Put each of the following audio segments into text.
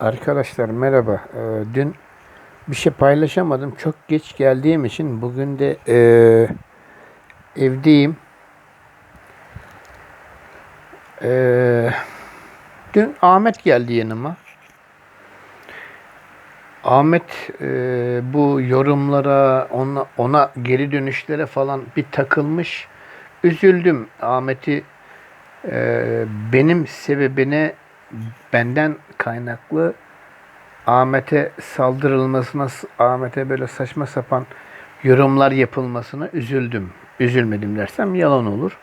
Arkadaşlar merhaba. Ee, dün bir şey paylaşamadım. Çok geç geldiğim için bugün de ee, evdeyim. Ee, dün Ahmet geldi yanıma. Ahmet ee, bu yorumlara, ona, ona geri dönüşlere falan bir takılmış. Üzüldüm. Ahmet'i ee, benim sebebine benden kaynaklı Ahmet'e saldırılmasına, Ahmet'e böyle saçma sapan yorumlar yapılmasına üzüldüm. Üzülmedim dersem yalan olur.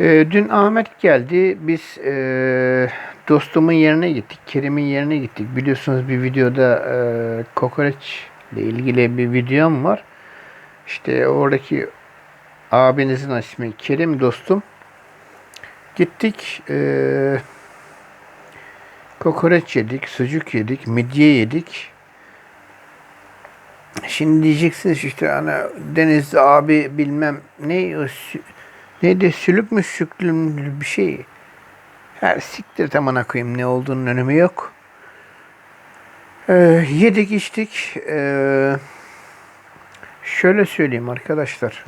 Ee, dün Ahmet geldi. Biz e, dostumun yerine gittik. Kerim'in yerine gittik. Biliyorsunuz bir videoda e, kokoreç ile ilgili bir videom var. İşte oradaki abinizin ismi Kerim dostum. Gittik. Eee Kokoreç yedik, sucuk yedik, midye yedik. Şimdi diyeceksiniz işte hani Denizli abi bilmem ne o neydi sülük mü süklüm bir şey. Her siktir tamana koyayım ne olduğunun önemi yok. Ee, yedik içtik. Ee, şöyle söyleyeyim arkadaşlar.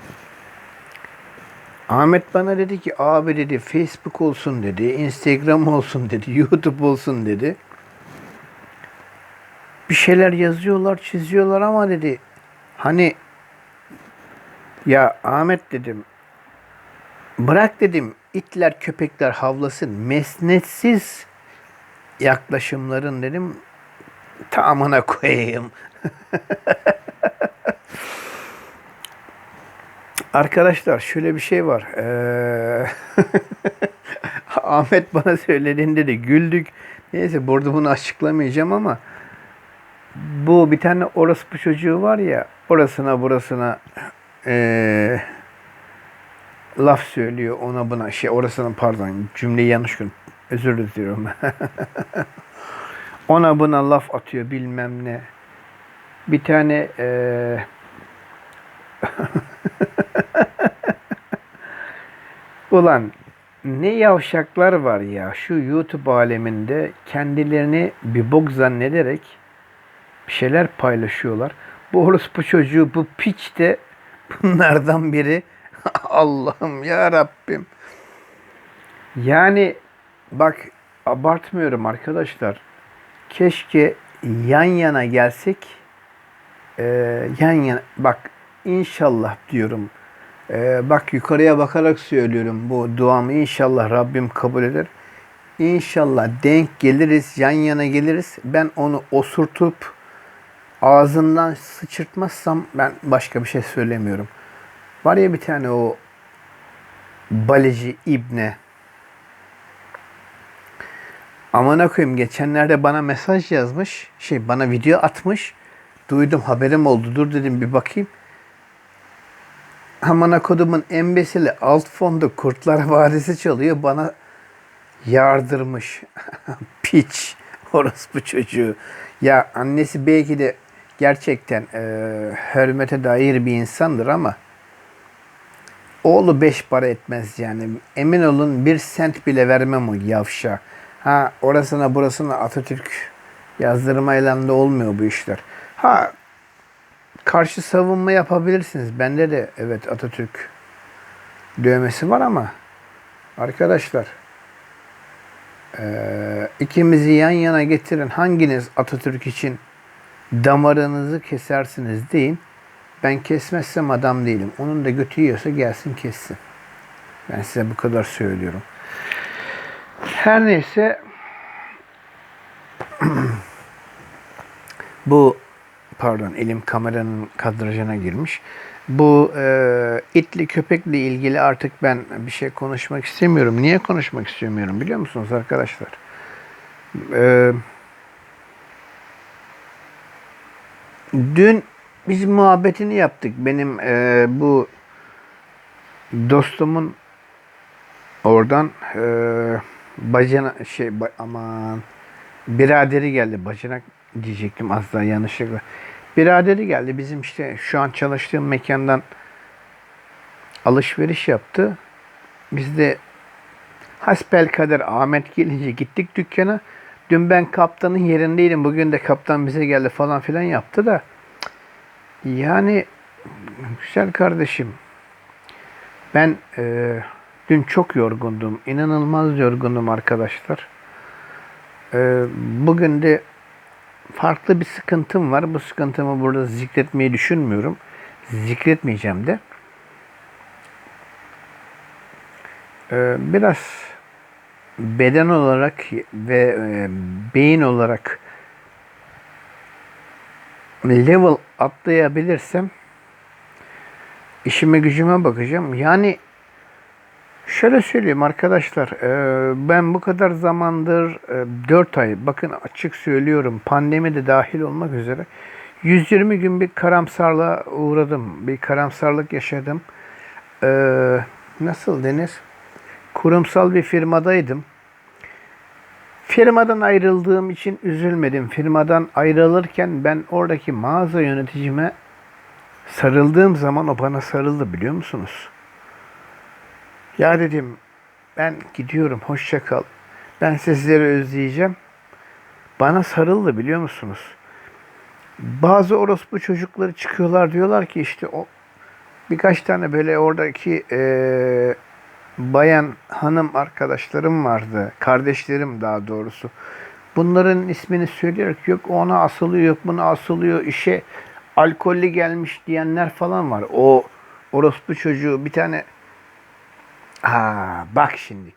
Ahmet bana dedi ki abi dedi Facebook olsun dedi, Instagram olsun dedi, YouTube olsun dedi. Bir şeyler yazıyorlar, çiziyorlar ama dedi hani ya Ahmet dedim bırak dedim itler köpekler havlasın mesnetsiz yaklaşımların dedim tamamına koyayım. Arkadaşlar şöyle bir şey var. Ee, Ahmet bana söylediğinde de güldük. Neyse burada bunu açıklamayacağım ama bu bir tane orospu çocuğu var ya orasına burasına ee, laf söylüyor ona buna şey orasına pardon cümleyi yanlış kurdum. Özür diliyorum. ona buna laf atıyor bilmem ne. Bir tane ee, Ulan ne yavşaklar var ya şu YouTube aleminde kendilerini bir bok zannederek bir şeyler paylaşıyorlar. Bu orospu çocuğu bu piç de bunlardan biri. Allah'ım ya Rabbim. Yani bak abartmıyorum arkadaşlar. Keşke yan yana gelsek. Ee, yan yana bak inşallah diyorum. Ee, bak yukarıya bakarak söylüyorum bu duamı inşallah Rabbim kabul eder. İnşallah denk geliriz, yan yana geliriz. Ben onu osurtup ağzından sıçırtmazsam ben başka bir şey söylemiyorum. Var ya bir tane o baleci İbne. Amına koyayım geçenlerde bana mesaj yazmış. Şey bana video atmış. Duydum haberim oldu. Dur dedim bir bakayım. Amına kodumun embesili alt fonda Kurtlar Vadisi çalıyor. Bana yardırmış. Piç. Orospu çocuğu. Ya annesi belki de gerçekten e, hürmete dair bir insandır ama oğlu beş para etmez yani. Emin olun bir sent bile vermem o yavşa. Ha orasına burasına Atatürk yazdırmayla da olmuyor bu işler. Ha karşı savunma yapabilirsiniz. Bende de evet Atatürk dövmesi var ama arkadaşlar eee, ikimizi yan yana getirin. Hanginiz Atatürk için damarınızı kesersiniz deyin. Ben kesmezsem adam değilim. Onun da götü yiyorsa gelsin kessin. Ben size bu kadar söylüyorum. Her neyse bu pardon elim kameranın kadrajına girmiş. Bu e, itli köpekle ilgili artık ben bir şey konuşmak istemiyorum. Niye konuşmak istemiyorum biliyor musunuz arkadaşlar? E, dün biz muhabbetini yaptık. Benim e, bu dostumun oradan e, bacana şey ba- aman biraderi geldi. Bacanak diyecektim az daha yanlışlıkla. Biraderi geldi. Bizim işte şu an çalıştığım mekandan alışveriş yaptı. Biz de hasbelkader Ahmet gelince gittik dükkana. dün ben kaptanın yerindeydim. Bugün de kaptan bize geldi falan filan yaptı da. Yani güzel kardeşim. Ben e, dün çok yorgundum. İnanılmaz yorgundum arkadaşlar. E, bugün de farklı bir sıkıntım var. Bu sıkıntımı burada zikretmeyi düşünmüyorum. Zikretmeyeceğim de. Ee, biraz beden olarak ve e, beyin olarak level atlayabilirsem işime gücüme bakacağım. Yani şöyle söyleyeyim arkadaşlar e, ben bu kadar zamandır 4 ay bakın açık söylüyorum pandemi de dahil olmak üzere 120 gün bir karamsarlığa uğradım. Bir karamsarlık yaşadım. Ee, nasıl Deniz? kurumsal bir firmadaydım. Firmadan ayrıldığım için üzülmedim. Firmadan ayrılırken ben oradaki mağaza yöneticime sarıldığım zaman o bana sarıldı biliyor musunuz? Ya dedim ben gidiyorum hoşça kal. Ben sizleri özleyeceğim. Bana sarıldı biliyor musunuz? Bazı orospu çocukları çıkıyorlar diyorlar ki işte o birkaç tane böyle oradaki eee bayan hanım arkadaşlarım vardı. Kardeşlerim daha doğrusu. Bunların ismini söyleyerek yok ona asılıyor yok buna asılıyor işe alkollü gelmiş diyenler falan var. O orospu çocuğu bir tane ha bak şimdi.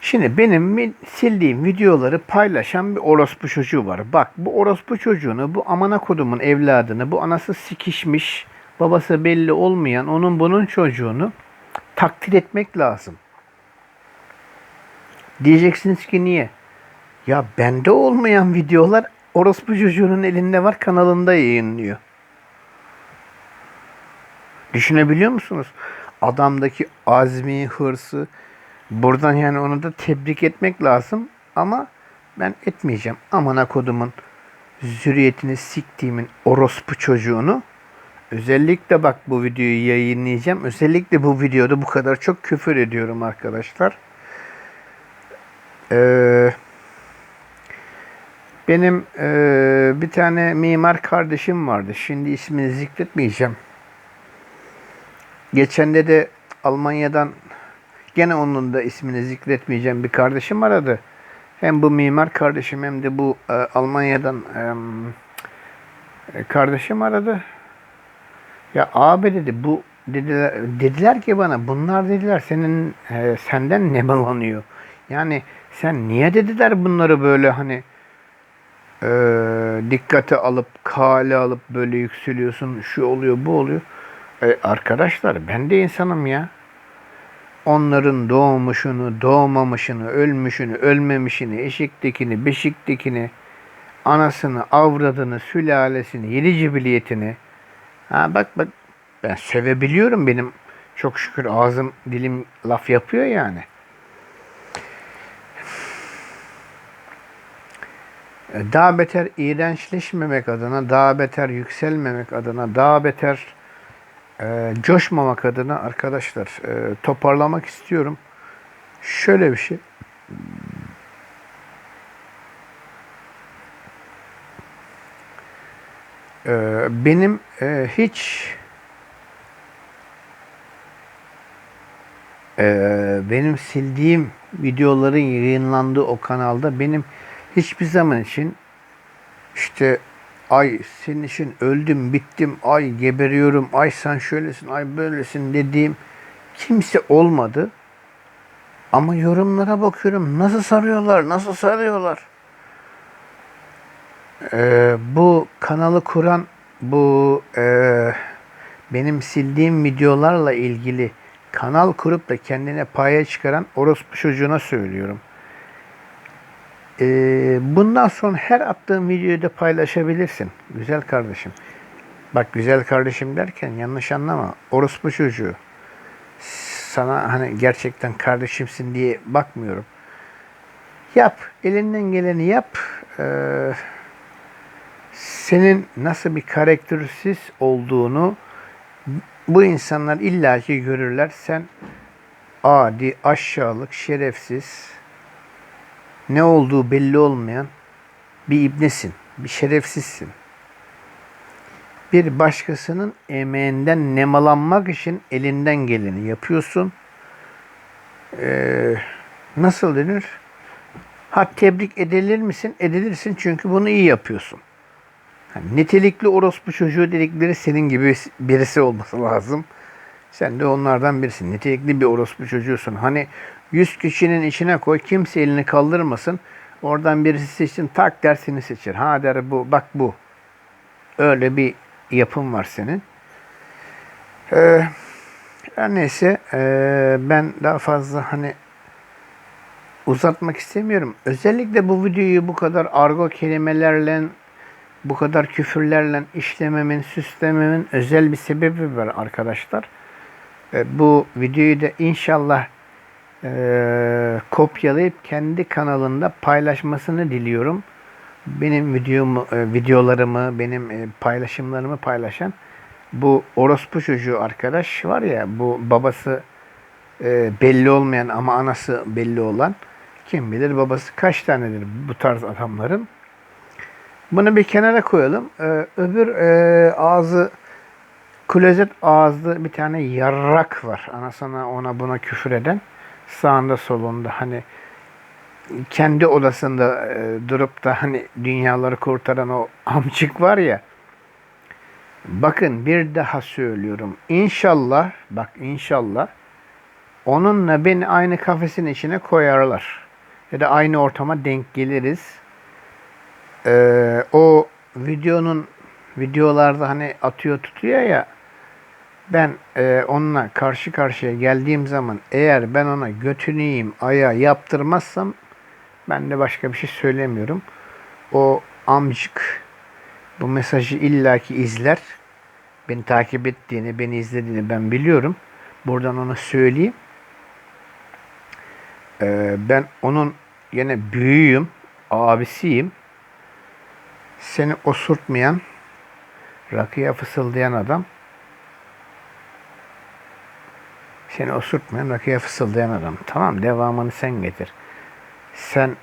Şimdi benim sildiğim videoları paylaşan bir orospu çocuğu var. Bak bu orospu çocuğunu, bu amana kodumun evladını, bu anası sikişmiş, babası belli olmayan onun bunun çocuğunu takdir etmek lazım. Diyeceksiniz ki niye? Ya bende olmayan videolar orospu çocuğunun elinde var kanalında yayınlıyor. Düşünebiliyor musunuz? Adamdaki azmi, hırsı. Buradan yani onu da tebrik etmek lazım. Ama ben etmeyeceğim. Amana kodumun zürriyetini siktiğimin orospu çocuğunu Özellikle bak bu videoyu yayınlayacağım. Özellikle bu videoda bu kadar çok küfür ediyorum arkadaşlar. Ee, benim e, bir tane mimar kardeşim vardı. Şimdi ismini zikretmeyeceğim. Geçende de Almanya'dan gene onun da ismini zikretmeyeceğim bir kardeşim aradı. Hem bu mimar kardeşim hem de bu e, Almanya'dan e, kardeşim aradı. Ya abi dedi bu dediler, dediler ki bana bunlar dediler senin e, senden ne balanıyor? Yani sen niye dediler bunları böyle hani e, dikkate alıp kale alıp böyle yükseliyorsun şu oluyor bu oluyor. E, arkadaşlar ben de insanım ya. Onların doğmuşunu, doğmamışını, ölmüşünü, ölmemişini, eşiktekini, beşiktekini, anasını, avradını, sülalesini, yedi cibiliyetini, Ha bak bak ben sevebiliyorum benim çok şükür ağzım dilim laf yapıyor yani. Daha beter iğrençleşmemek adına, daha beter yükselmemek adına, daha beter e, coşmamak adına arkadaşlar e, toparlamak istiyorum. Şöyle bir şey. Ee, benim e, hiç e, benim sildiğim videoların yayınlandığı o kanalda benim hiçbir zaman için işte ay senin için öldüm bittim ay geberiyorum ay sen şöylesin ay böylesin dediğim kimse olmadı. Ama yorumlara bakıyorum nasıl sarıyorlar nasıl sarıyorlar. Ee, bu kanalı kuran bu e, benim sildiğim videolarla ilgili kanal kurup da kendine paya çıkaran orospu çocuğuna söylüyorum. Ee, bundan sonra her attığım videoyu da paylaşabilirsin. Güzel kardeşim. Bak güzel kardeşim derken yanlış anlama. Orospu çocuğu. Sana hani gerçekten kardeşimsin diye bakmıyorum. Yap. Elinden geleni yap. Eee senin nasıl bir karaktersiz olduğunu bu insanlar illaki görürler. Sen adi, aşağılık, şerefsiz, ne olduğu belli olmayan bir ibnesin, bir şerefsizsin. Bir başkasının emeğinden nemalanmak için elinden geleni yapıyorsun. Ee, nasıl denir? Ha tebrik edilir misin? Edilirsin çünkü bunu iyi yapıyorsun. Yani nitelikli orospu çocuğu dedikleri senin gibi birisi olması lazım. Sen de onlardan birisin. Nitelikli bir orospu çocuğusun. Hani 100 kişinin içine koy kimse elini kaldırmasın. Oradan birisi seçsin tak dersini seçer. Ha der bu bak bu. Öyle bir yapım var senin. Ee, her neyse ee, ben daha fazla hani uzatmak istemiyorum. Özellikle bu videoyu bu kadar argo kelimelerle bu kadar küfürlerle işlememin, süslememin özel bir sebebi var arkadaşlar. E, bu videoyu da inşallah e, kopyalayıp kendi kanalında paylaşmasını diliyorum. Benim videomu, e, videolarımı, benim e, paylaşımlarımı paylaşan bu orospu çocuğu arkadaş var ya, bu babası e, belli olmayan ama anası belli olan kim bilir babası kaç tanedir bu tarz adamların. Bunu bir kenara koyalım. Ee, öbür e, ağzı klozet ağızlı bir tane yarrak var. Anasına ona buna küfür eden. Sağında solunda hani kendi odasında e, durup da hani dünyaları kurtaran o amcık var ya. Bakın bir daha söylüyorum. İnşallah bak inşallah onunla beni aynı kafesin içine koyarlar. Ya da aynı ortama denk geliriz e, o videonun videolarda hani atıyor tutuyor ya ben e, onunla karşı karşıya geldiğim zaman eğer ben ona götüneyim aya yaptırmazsam ben de başka bir şey söylemiyorum. O amcık bu mesajı illaki izler. Beni takip ettiğini, beni izlediğini ben biliyorum. Buradan ona söyleyeyim. Ee, ben onun yine büyüğüm, abisiyim seni osurtmayan, rakıya fısıldayan adam, seni osurtmayan, rakıya fısıldayan adam. Tamam, devamını sen getir. Sen,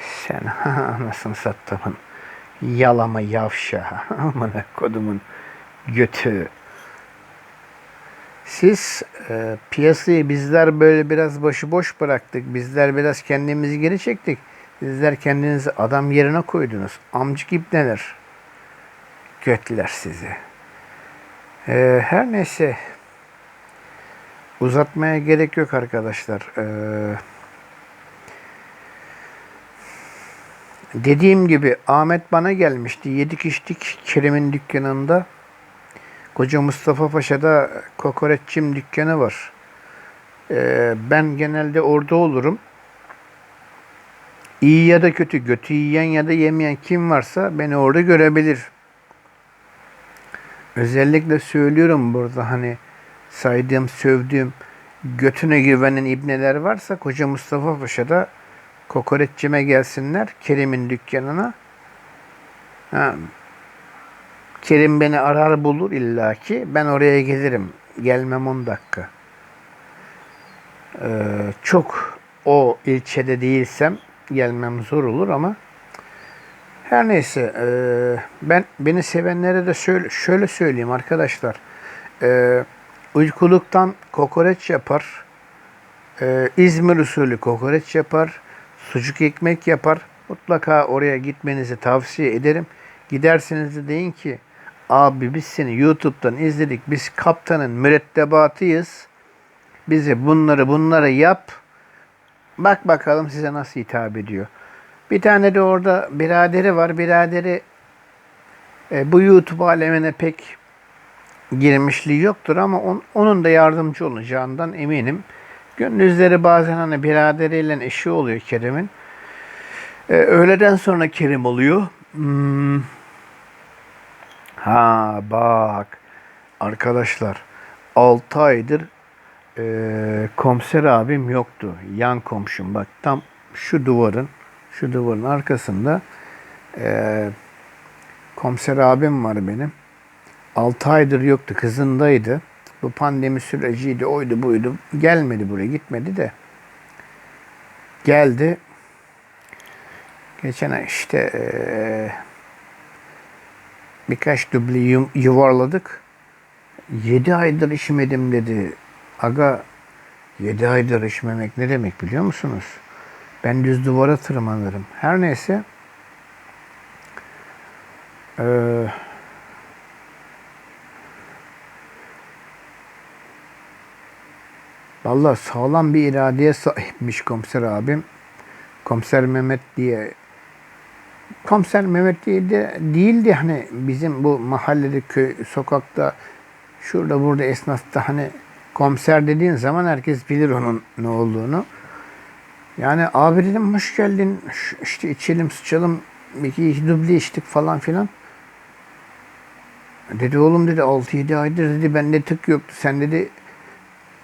sen anasını sattımın yalama yavşa, amına kodumun götü. Siz e, piyasayı bizler böyle biraz başıboş bıraktık. Bizler biraz kendimizi geri çektik. Sizler kendinizi adam yerine koydunuz. Amcık ibneler. Götler sizi. Ee, her neyse. Uzatmaya gerek yok arkadaşlar. Ee, dediğim gibi Ahmet bana gelmişti. Yedik içtik Kerim'in dükkanında. Koca Mustafa Paşa'da kokoreççim dükkanı var. Ee, ben genelde orada olurum. İyi ya da kötü, götü yiyen ya da yemeyen kim varsa beni orada görebilir. Özellikle söylüyorum burada hani saydığım, sövdüğüm, götüne güvenen ibneler varsa Koca Mustafa Paşa'da kokoreççime gelsinler Kerim'in dükkanına. Ha, Kerim beni arar bulur illaki. Ben oraya gelirim. Gelmem 10 dakika. Ee, çok o ilçede değilsem gelmem zor olur ama her neyse e, ben beni sevenlere de şöyle, şöyle söyleyeyim arkadaşlar. E, uykuluktan kokoreç yapar. E, İzmir usulü kokoreç yapar. Sucuk ekmek yapar. Mutlaka oraya gitmenizi tavsiye ederim. Gidersiniz de deyin ki abi biz seni YouTube'dan izledik. Biz kaptanın mürettebatıyız. Bize bunları bunları yap Bak bakalım size nasıl hitap ediyor. Bir tane de orada biraderi var. Biraderi e, bu YouTube alemine pek girmişliği yoktur ama on, onun da yardımcı olacağından eminim. Gündüzleri bazen hani biraderiyle eşi oluyor Kerim'in. E, öğleden sonra Kerim oluyor. Hmm. Ha bak arkadaşlar 6 aydır e, komiser abim yoktu. Yan komşum bak tam şu duvarın şu duvarın arkasında e, komiser abim var benim. 6 aydır yoktu. Kızındaydı. Bu pandemi süreciydi. Oydu buydu. Gelmedi buraya. Gitmedi de. geldi. Geçen ay işte eee, birkaç duble yu- yuvarladık. 7 aydır içmedim dedi. Aga 7 aydır içmemek ne demek biliyor musunuz? Ben düz duvara tırmanırım. Her neyse. Eee Vallahi sağlam bir iradeye sahipmiş komiser abim. Komiser Mehmet diye Komiser Mehmet diye de değildi hani bizim bu mahallede köy sokakta şurada burada esnafta hani komiser dediğin zaman herkes bilir onun ne olduğunu. Yani abi dedim hoş geldin işte içelim sıçalım iki duble içtik falan filan. Dedi oğlum dedi 6-7 aydır dedi bende tık yoktu sen dedi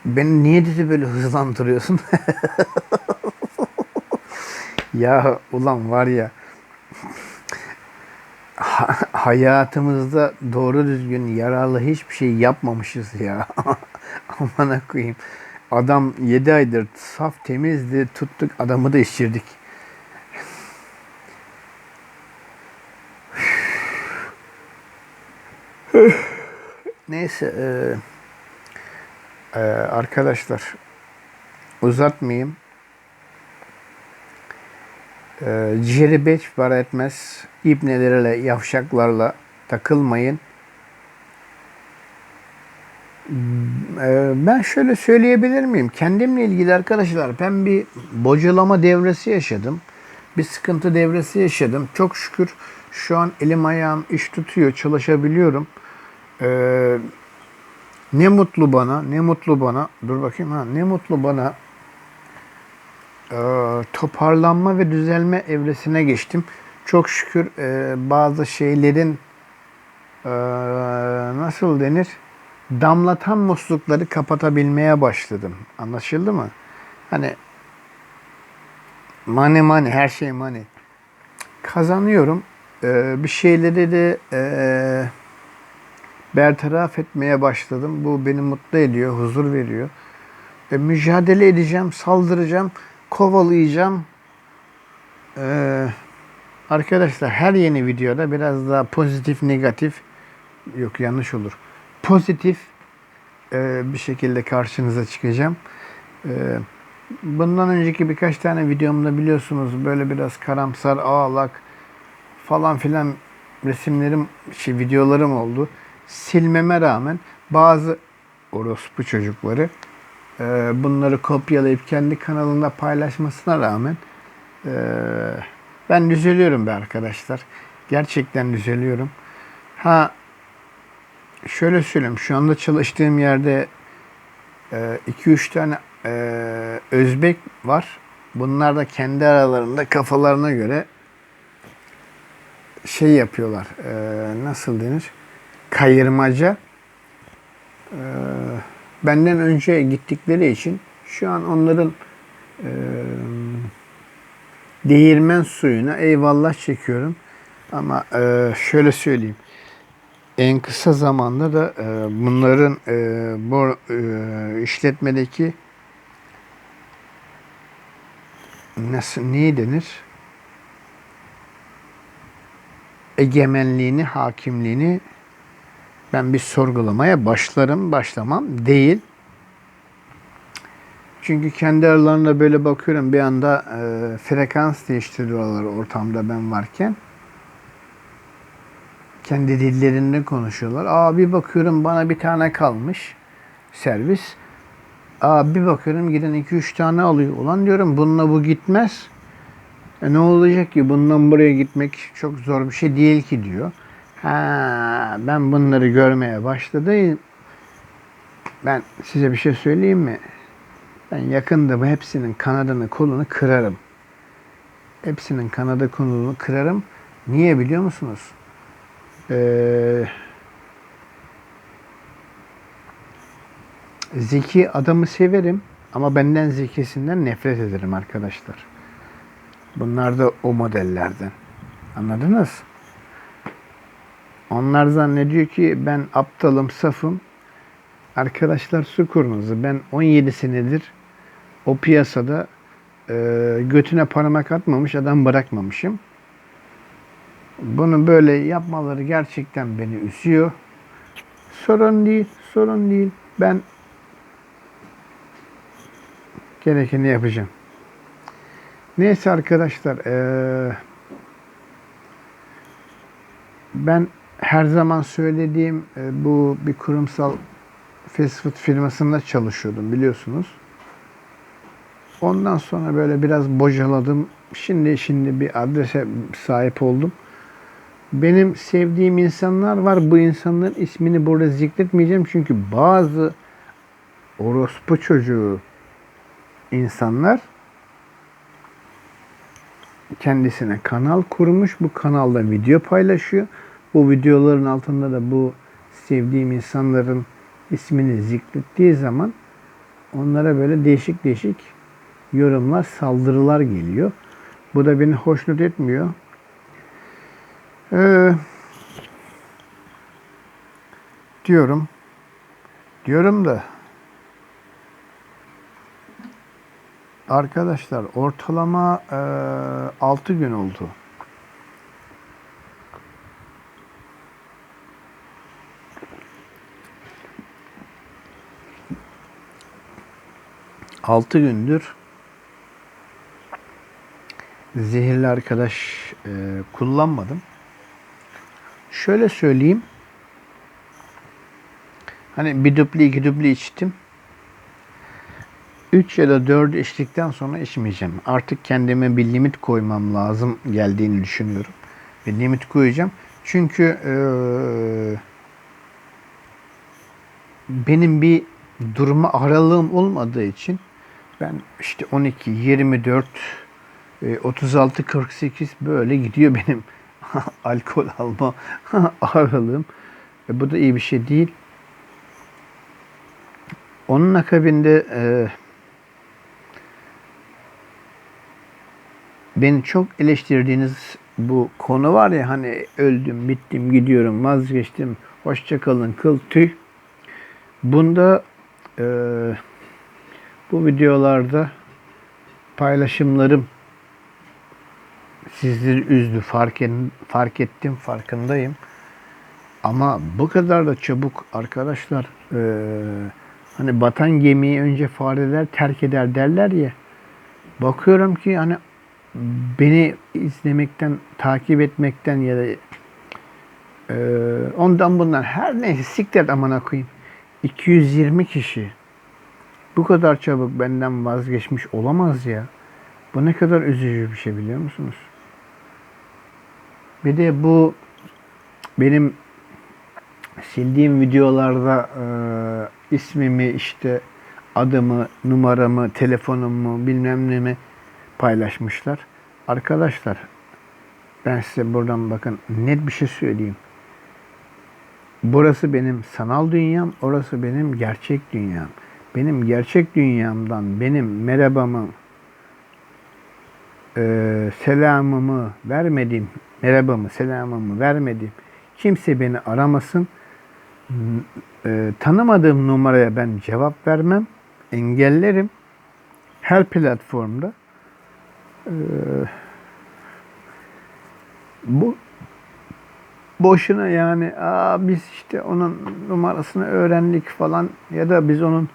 beni niye dedi böyle hızlandırıyorsun? ya ulan var ya ha- hayatımızda doğru düzgün yararlı hiçbir şey yapmamışız ya. Amına koyayım. Adam 7 aydır saf temizdi. Tuttuk adamı da içirdik. Neyse eee, eee, arkadaşlar uzatmayayım. Eee ciğeri beş para etmez. İbnelerle, yavşaklarla takılmayın. Eee, ben şöyle söyleyebilir miyim? Kendimle ilgili arkadaşlar ben bir bocalama devresi yaşadım. Bir sıkıntı devresi yaşadım. Çok şükür şu an elim ayağım iş tutuyor, çalışabiliyorum. Eee, ne mutlu bana, ne mutlu bana. Dur bakayım ha, ne mutlu bana. Eee, toparlanma ve düzelme evresine geçtim. Çok şükür eee, bazı şeylerin eee, nasıl denir? Damlatan muslukları kapatabilmeye başladım. Anlaşıldı mı? Hani money money, her şey money. Kazanıyorum. Eee, bir şeyleri de eee bertaraf etmeye başladım. Bu beni mutlu ediyor, huzur veriyor. E, mücadele edeceğim, saldıracağım, kovalayacağım. Ee, arkadaşlar her yeni videoda biraz daha pozitif, negatif, yok yanlış olur. Pozitif e, bir şekilde karşınıza çıkacağım. E, bundan önceki birkaç tane videomda biliyorsunuz böyle biraz karamsar, ağlak falan filan resimlerim, şey, videolarım oldu. Silmeme rağmen bazı orospu çocukları e, bunları kopyalayıp kendi kanalında paylaşmasına rağmen e, ben düzeliyorum be arkadaşlar. Gerçekten düzeliyorum. Ha şöyle söyleyeyim. Şu anda çalıştığım yerde 2-3 tane e, Özbek var. Bunlar da kendi aralarında kafalarına göre şey yapıyorlar. E, nasıl denir? Kayırmaca. E, benden önce gittikleri için şu an onların e, değirmen suyuna eyvallah çekiyorum. Ama e, şöyle söyleyeyim. En kısa zamanda da e, bunların bu işletmedeki nasıl neyi denir? Egemenliğini, hakimliğini ben bir sorgulamaya başlarım, başlamam değil. Çünkü kendi aralarında böyle bakıyorum bir anda e, frekans değiştiriyorlar ortamda ben varken. Kendi dillerinde konuşuyorlar. Aa bir bakıyorum bana bir tane kalmış servis. Aa bir bakıyorum giden 2-3 tane alıyor. Ulan diyorum bununla bu gitmez. E ne olacak ki bundan buraya gitmek çok zor bir şey değil ki diyor. Ha, ben bunları görmeye başladım. Ben size bir şey söyleyeyim mi? Ben yakında bu hepsinin kanadını kolunu kırarım. Hepsinin kanadı kolunu kırarım. Niye biliyor musunuz? Ee, zeki adamı severim ama benden zekisinden nefret ederim arkadaşlar. Bunlar da o modellerden. Anladınız? Onlar zannediyor ki ben aptalım, safım. Arkadaşlar su kurnuzu. Ben 17 senedir o piyasada e, götüne parmak atmamış adam bırakmamışım. Bunu böyle yapmaları gerçekten beni üzüyor. Sorun değil, sorun değil. Ben gerekeni yapacağım. Neyse arkadaşlar, eee, ben her zaman söylediğim e, bu bir kurumsal fast food firmasında çalışıyordum biliyorsunuz. Ondan sonra böyle biraz bocaladım. Şimdi şimdi bir adrese sahip oldum. Benim sevdiğim insanlar var. Bu insanların ismini burada zikretmeyeceğim. Çünkü bazı orospu çocuğu insanlar kendisine kanal kurmuş. Bu kanalda video paylaşıyor. Bu videoların altında da bu sevdiğim insanların ismini zikrettiği zaman onlara böyle değişik değişik yorumlar, saldırılar geliyor. Bu da beni hoşnut etmiyor. Ee, diyorum. Diyorum da arkadaşlar ortalama e, 6 gün oldu. Altı gündür zehirli arkadaş e, kullanmadım. Şöyle söyleyeyim. Hani bir dupli iki dupli içtim. Üç ya da dört içtikten sonra içmeyeceğim. Artık kendime bir limit koymam lazım geldiğini düşünüyorum. Bir limit koyacağım. Çünkü e, benim bir durma aralığım olmadığı için ben işte 12, 24, e, 36, 48 böyle gidiyor benim alkol alma aralığım. E, bu da iyi bir şey değil. Onun akabinde e, beni çok eleştirdiğiniz bu konu var ya hani öldüm, bittim, gidiyorum, vazgeçtim, hoşça kalın, kıl tüy. Bunda e, bu videolarda paylaşımlarım sizleri üzdü, fark, en, fark ettim, farkındayım. Ama bu kadar da çabuk arkadaşlar e, hani batan gemiyi önce fareler terk eder derler ya. Bakıyorum ki hani beni izlemekten, takip etmekten ya da e, ondan bundan her neyse siktir amına koyayım. 220 kişi bu kadar çabuk benden vazgeçmiş olamaz ya. Bu ne kadar üzücü bir şey biliyor musunuz? Bir de bu benim sildiğim videolarda e, ismimi işte adımı, numaramı, telefonumu bilmem ne mi paylaşmışlar. Arkadaşlar ben size buradan bakın net bir şey söyleyeyim. Burası benim sanal dünyam, orası benim gerçek dünyam. Benim gerçek dünyamdan benim merhabamı, e, selamımı vermediğim, merhabamı, selamımı vermediğim kimse beni aramasın. E, tanımadığım numaraya ben cevap vermem, engellerim. Her platformda. E, bu boşuna yani Aa, biz işte onun numarasını öğrendik falan ya da biz onun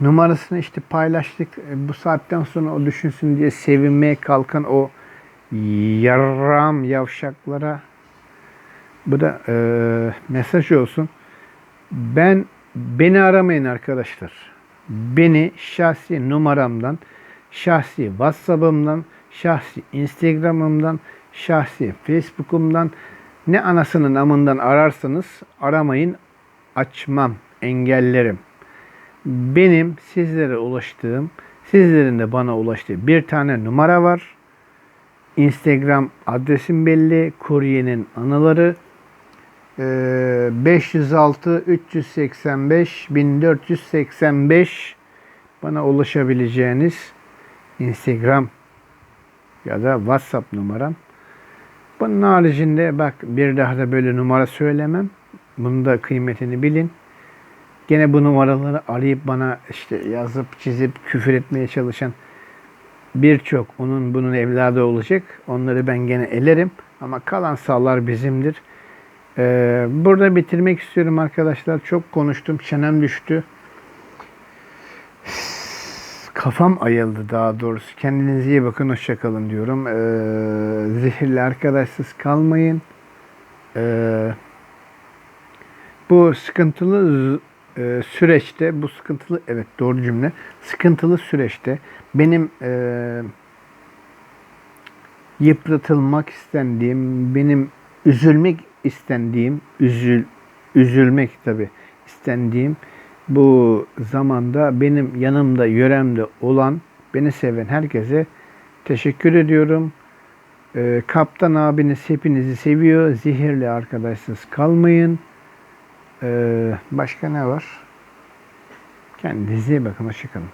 numarasını işte paylaştık. E, bu saatten sonra o düşünsün diye sevinmeye kalkan o yaram yavşaklara bu da e, mesaj olsun. Ben beni aramayın arkadaşlar. Beni şahsi numaramdan, şahsi WhatsApp'ımdan, şahsi Instagram'ımdan, şahsi Facebook'umdan ne anasının amından ararsanız aramayın. Açmam, engellerim. Benim sizlere ulaştığım, sizlerin de bana ulaştığı bir tane numara var. Instagram adresim belli. Kuryenin anıları 506 385 1485 bana ulaşabileceğiniz Instagram ya da WhatsApp numaram. Bunun haricinde bak bir daha da böyle numara söylemem. Bunun da kıymetini bilin. Gene bu numaraları arayıp bana işte yazıp çizip küfür etmeye çalışan birçok onun bunun evladı olacak. Onları ben gene elerim. Ama kalan sağlar bizimdir. Ee, burada bitirmek istiyorum arkadaşlar. Çok konuştum. Çenem düştü. Kafam ayıldı daha doğrusu. Kendinize iyi bakın. Hoşçakalın diyorum. Ee, zehirli arkadaşsız kalmayın. Ee, bu sıkıntılı e, süreçte, bu sıkıntılı, evet doğru cümle, sıkıntılı süreçte benim e, yıpratılmak istendiğim, benim üzülmek istendiğim, üzül, üzülmek tabi istendiğim bu zamanda benim yanımda, yöremde olan, beni seven herkese teşekkür ediyorum. Ee, Kaptan abiniz hepinizi seviyor. Zehirli arkadaşsız kalmayın. Ee, başka ne var? Kendinize iyi bakın. Hoşçakalın.